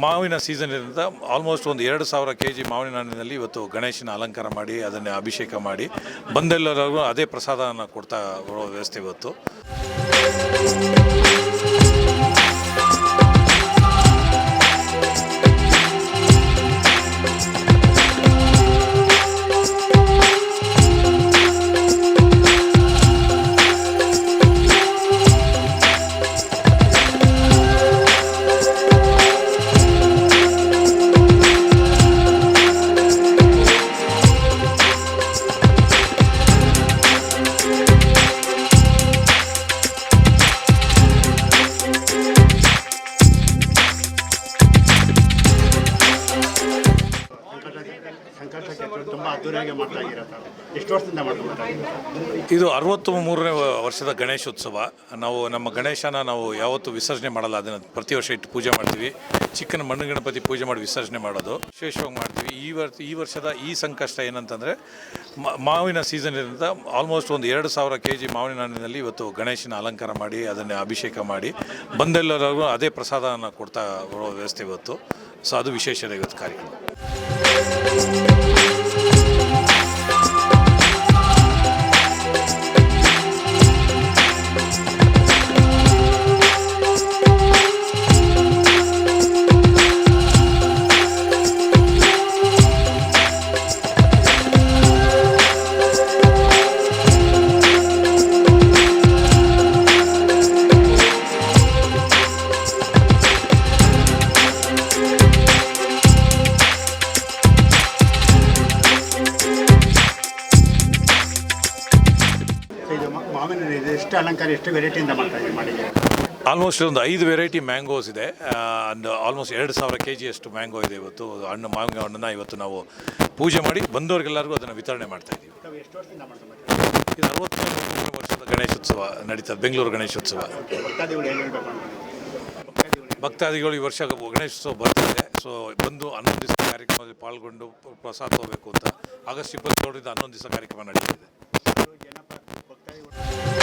ಮಾವಿನ ಸೀಸನ್ ಇರೋದ್ರಿಂದ ಆಲ್ಮೋಸ್ಟ್ ಒಂದು ಎರಡು ಸಾವಿರ ಕೆ ಜಿ ಮಾವಿನ ಹಣ್ಣಿನಲ್ಲಿ ಇವತ್ತು ಗಣೇಶನ ಅಲಂಕಾರ ಮಾಡಿ, ಅದನ್ನೇ ಅಭಿಷೇಕ ಮಾಡಿ, ಬಂದೆಲ್ಲರಿಗೂ ಅದೇ ಪ್ರಸಾದವನ್ನು ಕೊಡ್ತಾ ಬರೋ ವ್ಯವಸ್ಥೆ ಇವತ್ತು. ಅದ್ದೂರಿಯಾಗಿ ಮಾಡ್ತಾ ಎಷ್ಟು ವರ್ಷದಿಂದ ಮಾಡ್ಕೊಳ್ತಾ ಇದು ಅರವತ್ತು ಮೂರನೇ ವರ್ಷದ ಗಣೇಶೋತ್ಸವ. ನಾವು ನಮ್ಮ ಗಣೇಶನ ನಾವು ಯಾವತ್ತೂ ವಿಸರ್ಜನೆ ಮಾಡಲ್ಲ. ಅದನ್ನು ಪ್ರತಿ ವರ್ಷ ಇಟ್ಟು ಪೂಜೆ ಮಾಡ್ತೀವಿ. ಚಿಕ್ಕನ ಮಣ್ಣು ಗಣಪತಿ ಪೂಜೆ ಮಾಡಿ ವಿಸರ್ಜನೆ ಮಾಡೋದು. ವಿಶೇಷವಾಗಿ ಮಾಡ್ತೀವಿ. ಈ ವರ್ಷ ಈ ವರ್ಷದ ಈ ಸಂಕಷ್ಟ ಏನಂತಂದರೆ ಮಾವಿನ ಸೀಸನ್ ಇರೋದ್ರಿಂದ ಆಲ್ಮೋಸ್ಟ್ ಒಂದು ಎರಡು ಸಾವಿರ ಕೆ ಜಿ ಮಾವಿನ ಹಣ್ಣಿನಲ್ಲಿ ಇವತ್ತು ಗಣೇಶನ ಅಲಂಕಾರ ಮಾಡಿ, ಅದನ್ನೇ ಅಭಿಷೇಕ ಮಾಡಿ, ಬಂದೆಲ್ಲರಿಗೂ ಅದೇ ಪ್ರಸಾದನ ಕೊಡ್ತಾ ಬರೋ ವ್ಯವಸ್ಥೆ ಇವತ್ತು. ಸೊ ಅದು ವಿಶೇಷ ಇವತ್ತು ಕಾರ್ಯಕ್ರಮ. ಮಾವಿನ ಇದೆ. ಎಷ್ಟು ಅಲಂಕಾರ ಎಷ್ಟು ವೆರೈಟಿಯಿಂದ ಮಾಡ್ತಾ ಇದ್ದೀವಿ ಮಾಡಿದ್ದೀರಾ? ಆಲ್ಮೋಸ್ಟ್ ಒಂದು ಐದು ವೆರೈಟಿ ಮ್ಯಾಂಗೋಸ್ ಇದೆ. ಅಂಡ್ ಆಲ್ಮೋಸ್ಟ್ ಎರಡು ಸಾವಿರ ಕೆ ಜಿಯಷ್ಟು ಮ್ಯಾಂಗೋ ಇದೆ ಇವತ್ತು. ಹಣ್ಣು ಮಾವಿನ ಹಣ್ಣನ್ನು ಇವತ್ತು ನಾವು ಪೂಜೆ ಮಾಡಿ ಬಂದವರಿಗೆಲ್ಲರಿಗೂ ಅದನ್ನು ವಿತರಣೆ ಮಾಡ್ತಾ ಇದ್ದೀವಿ. ಇದು ಅರವತ್ತೊಂದು ವರ್ಷದ ಗಣೇಶೋತ್ಸವ ನಡೀತದೆ ಬೆಂಗಳೂರು ಗಣೇಶೋತ್ಸವ. ಭಕ್ತಾದಿಗಳು ಈ ವರ್ಷ ಗಣೇಶೋತ್ಸವ ಬರ್ತಾರೆ ಸೊ ಬಂದು ಹನ್ನೊಂದು ದಿವಸ ಕಾರ್ಯಕ್ರಮದಲ್ಲಿ ಪಾಲ್ಗೊಂಡು ಪ್ರ- ಪ್ರಸಾದ ತಗೋಬೇಕು ಅಂತ ಆಗಸ್ಟ್ ಇಪ್ಪತ್ತೇಳರಿಂದ ಹನ್ನೊಂದು ದಿವಸ ಕಾರ್ಯಕ್ರಮ ನಡೀತಿದೆ Okay.